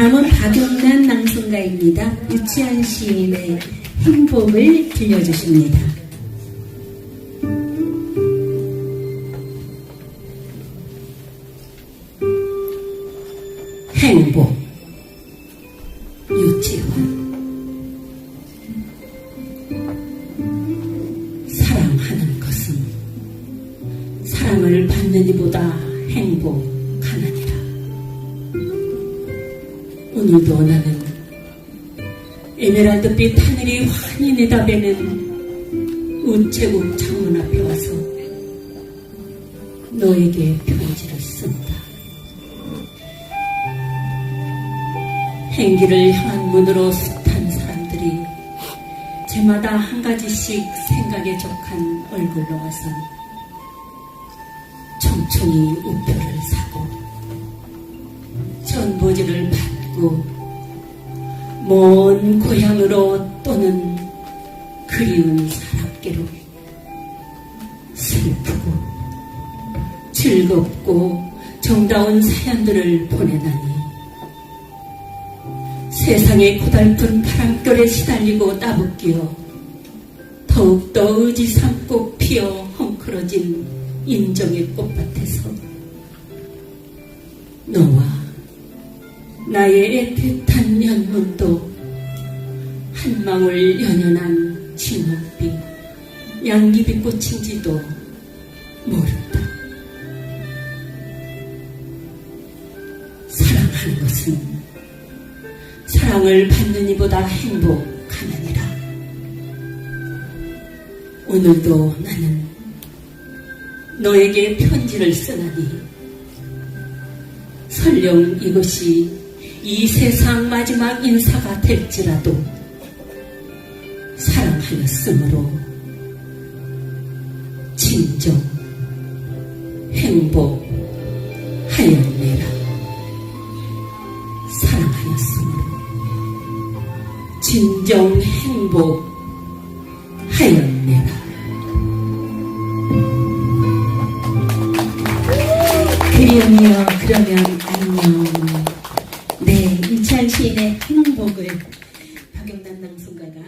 다음은 박용란 낭송가입니다. 유치한 시인의 행복을 들려주십니다. 행복 유치원 사랑하는 것은 사랑을 받는 이보다 행복 오늘도 나는 에메랄드빛 하늘이 환히 내다보는 우체국 창문 앞에 와서 너에게 편지를 쓴다. 행기를 향한 문으로 숱한 사람들이 제마다 한 가지씩 생각에 적한 얼굴로 와서 총총히 우표를 사고 전보지를 받 고 먼 고향으로 또는 그리운 사람께로 슬프고 즐겁고 정다운 사연들을 보내다니 세상의 고달픈 바람결에 시달리고 따붙기어 더욱더 의지 삼고 피어 헝클어진 인정의 꽃밭에서 너와 나의 애틋한 연문도 한 방울 연연한 진홍빛 양귀비 꽃인지도 모른다. 사랑하는 것은 사랑을 받는 이보다 행복하느니라. 오늘도 나는 너에게 편지를 쓰나니 설령 이것이 이 세상 마지막 인사가 될지라도 사랑하였으므로 진정 행복하였네라. 사랑하였으므로 진정 행복하였네라. 그리움이여 그러면 안녕. 시인의 행복을 박영란 낭송가가